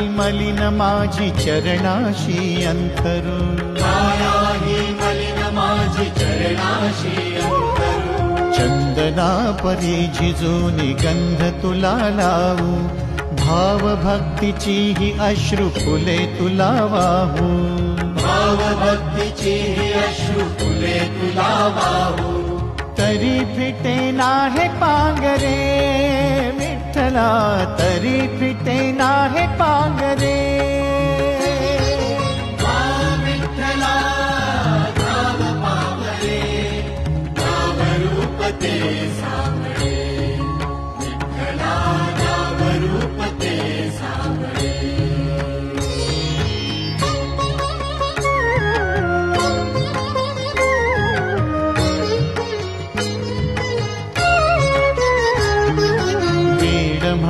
ही मलिन माझी चरणाशी अंतरू. माया ही मलिन माझी चरणाशी अंतरू. चंदना परी झिजून गंध तुला लावू. भाव भक्तीची ही अश्रू फुले तुला वाहू. भाव भक्तीची ही अश्रू फुले तुला वाहू. तरी फिटे नाहे पांगरे विठ्ठला पाग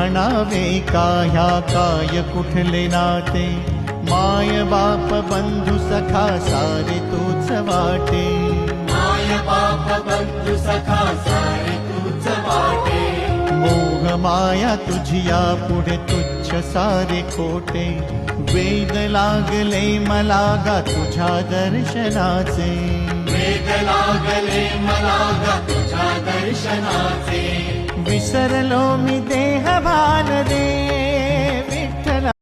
म्हणावे का ह्या काय कुठले नाते? माय बाप बंधू सखा सारे तूच वाटे. माय बाप बंधू सखा सारे तूच वाटे. मोह माया तुझिया पुढे तुच्छ सारे खोटे. वेद लागले मला गा तुझ्या दर्शनाचे. वेद लागले मला ग तुझ्या दर्शनाचे. ವಿಸರಲೋ ಮಿ ದೇಹ ಬಾಲದೆ